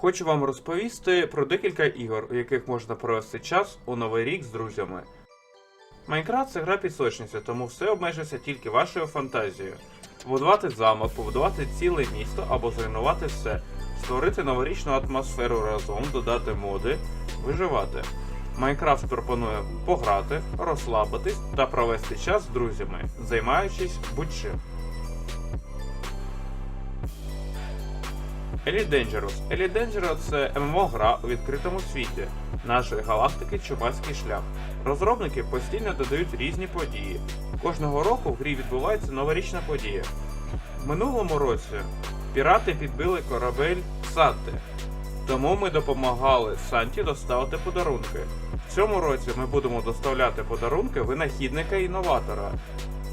Хочу вам розповісти про декілька ігор, у яких можна провести час у новий рік з друзями. Майнкрафт це гра пісочниця, тому все обмежується тільки вашою фантазією. Побудувати замок, побудувати ціле місто або зруйнувати все, створити новорічну атмосферу разом, додати моди, виживати. Майнкрафт пропонує пограти, розслабитись та провести час з друзями, займаючись будь-чим. Elite Dangerous. Elite Dangerous – це ММО-гра у відкритому світі нашої галактики Чубацький шлях. Розробники постійно додають різні події. Кожного року в грі відбувається новорічна подія. В минулому році пірати підбили корабель Санти, тому ми допомагали Санті доставити подарунки. В цьому році ми будемо доставляти подарунки винахідника і інноватора,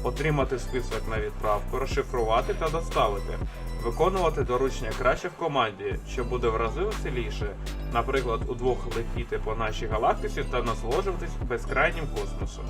отримати список на відправку, розшифрувати та доставити, виконувати доручення краще в команді, що буде в рази веселіше, наприклад, удвох летіти по нашій галактиці та насолоджуватись безкрайнім космосом.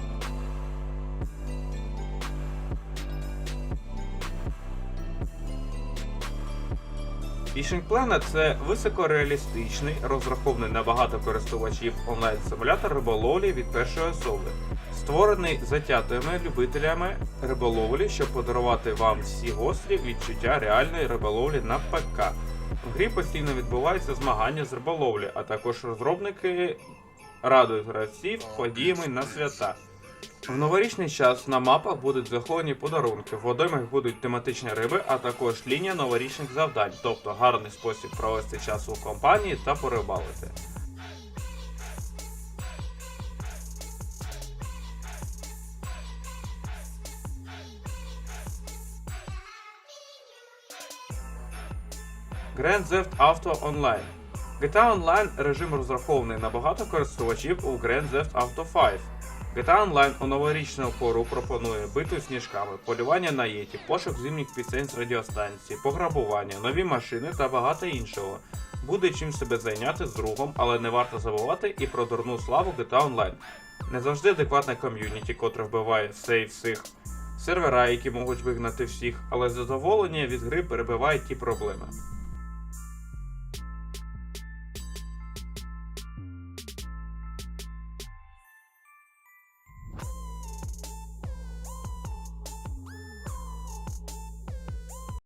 Fishing Planet – це високореалістичний, розрахований на багато користувачів онлайн-симулятор риболовлі від першої особи, створений затятими любителями риболовлі, щоб подарувати вам всі гострі відчуття реальної риболовлі на ПК. В грі постійно відбуваються змагання з риболовлі, а також розробники радують гравців подіями на свята. В новорічний час на мапах будуть заховані подарунки, в водоймах будуть тематичні риби, а також лінія новорічних завдань, тобто гарний спосіб провести час у компанії та порибалити. Grand Theft Auto Online GTA Online режим розрахований на багато користувачів у Grand Theft Auto 5. GTA Online у новорічну пору пропонує биту сніжками, полювання на єті, пошук зимніх пісень з радіостанції, пограбування, нові машини та багато іншого. Буде чим себе зайняти з другом, але не варто забувати і про дурну славу GTA Online. Не завжди адекватне ком'юніті, котре вбиває все і всіх. Сервера, які можуть вигнати всіх, але задоволення від гри перебиває ті проблеми.